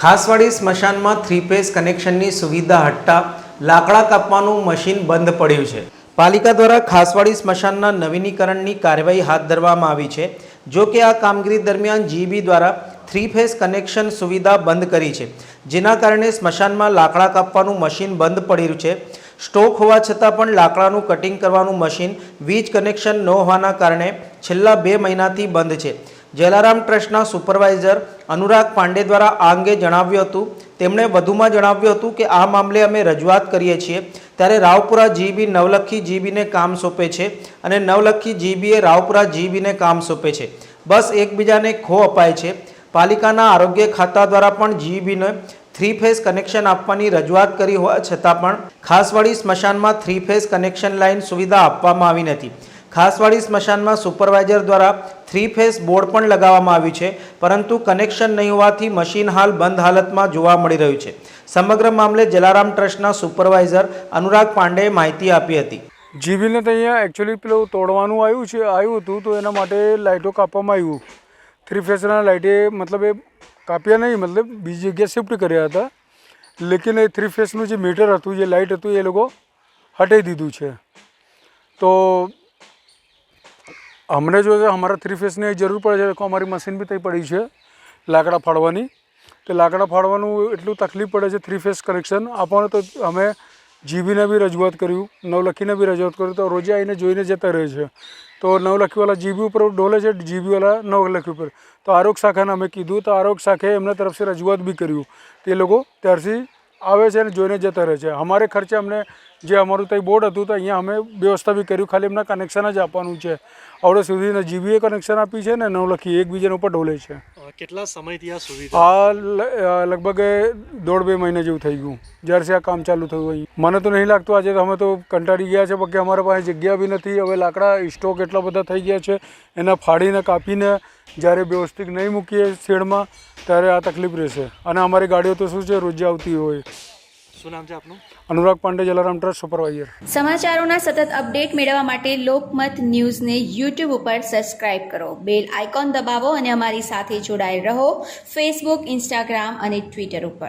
ખાસવાડી સ્મશાનમાં three phase કનેક્શનની સુવિધા હટતા લાકડા કાપવાનું મશીન બંધ પડ્યું છે. પાલિકા દ્વારા ખાસવાડી સ્મશાનના નવીનીકરણની કાર્યવાહી હાથ ધરવામાં આવી છે, જો કે આ કામગીરી દરમિયાન જીબી દ્વારા થ્રી ફેઝ કનેક્શન સુવિધા બંધ કરી છે, જેના કારણે સ્મશાનમાં લાકડા કાપવાનું મશીન બંધ પડ્યું છે. સ્ટોક હોવા છતાં પણ લાકડાનું કટિંગ કરવાનું મશીન વીજ કનેક્શન ન હોવાના કારણે છેલ્લા બે મહિનાથી બંધ છે. જલારામ ટ્રસ્ટના સુપરવાઇઝર અનુરાગ પાંડે દ્વારા આ અંગે જણાવ્યું હતું. તેમણે વધુમાં જણાવ્યું હતું કે આ મામલે અમે રજૂઆત કરીએ છીએ. ત્યારે રાવપુરા જીબી નવલખી જીબીને કામ સોંપે છે અને નવલખી જીબીએ રાવપુરા જીબીને કામ સોંપે છે. બસ એકબીજાને ખો અપાય છે. પાલિકાના આરોગ્ય ખાતા દ્વારા પણ જીબીને થ્રી ફેઝ કનેક્શન આપવાની રજૂઆત કરી હોવા છતાં પણ ખાસવાડી સ્મશાનમાં થ્રી ફેઝ કનેક્શન લાઇન સુવિધા આપવામાં આવી નથી. ખાસવાડી સ્મશાનમાં સુપરવાઇઝર દ્વારા થ્રી ફેઝ બોર્ડ પણ લગાવવામાં આવ્યું છે, પરંતુ કનેક્શન નહીં હોવાથી મશીન હાલ બંધ હાલતમાં જોવા મળી રહ્યું છે. સમગ્ર મામલે જલારામ ટ્રસ્ટના સુપરવાઇઝર અનુરાગ પાંડેએ માહિતી આપી હતી. જીવીને તો અહીંયા એકચ્યુઅલી પેલું તોડવાનું આવ્યું છે, આવ્યું હતું, તો એના માટે લાઇટો કાપવામાં આવ્યું. થ્રી ફેસના લાઇટે મતલબ એ કાપ્યા નહીં, મતલબ બીજી જગ્યાએ શિફ્ટ કર્યા હતા. લેકિન એ થ્રી ફેસનું જે મીટર હતું, જે લાઇટ હતું, એ લોકો હટાવી દીધું છે. તો અમને જો અમારા થ્રી ફેસની જરૂર પડે છે, તો અમારી મશીન બી ત્યાં પડી છે, લાકડા ફાડવાની. તો લાકડા ફાડવાનું એટલું તકલીફ પડે છે થ્રી ફેસ કનેક્શન આપવાનું તો અમે જીબીને બી રજૂઆત કર્યું, નવલખીને બી રજૂઆત કર્યું, તો રોજે આવીને જોઈને જતા રહે છે. તો નવલખીવાળા જીબી ઉપર ડોલે છે જીબીવાળા નવલખી ઉપર. તો આરોગ્ય શાખાને અમે કીધું, તો આરોગ્ય શાખાએ એમના તરફથી રજૂઆત બી કર્યું તે લોકો ત્યારથી આવે છે અને જોઈને જતા રહે છે. અમારે ખર્ચે અમને જે અમારું ત્યાં બોર્ડ હતું તો અહીંયા અમે વ્યવસ્થા બી કર્યું. ખાલી એમના કનેક્શન જ આપવાનું છે. આવડે સુધી જીબીએ કનેક્શન આપી છે ને નવલખી એકબીજાના ઉપર ડોલે છે. કેટલા સમયથી આ સુવિધા? આ લગભગ દોઢ બે મહિના જેવું થઈ ગયું. જ્યારથી આ કામ ચાલુ થયું હોય. મને તો નહીં લાગતું આજે અમે તો કંટાળી ગયા છે, બાકી અમારા પાસે જગ્યા બી નથી. હવે લાકડા, સ્ટોક એટલા બધા થઈ ગયા છે. એના ફાડીને કાપીને જ્યારે વ્યવસ્થિત નહીં મૂકીએ શેડમાં, ત્યારે આ તકલીફ રહેશે. અને અમારી ગાડીઓ તો શું છે, રોજે આવતી હોય. શું નામ છે આપનું? Anurag Pandey Jalaram trust supervisor. સમાચારોના સતત અપડેટ મેળવવા માટે લોકમત ન્યૂઝને યુટ્યુબ ઉપર સબસ્ક્રાઇબ કરો. બેલ આઇકોન દબાવો અને અમારી સાથે જોડાયેલ રહો ફેસબુક ઇન્સ્ટાગ્રામ અને ટ્વિટર ઉપર.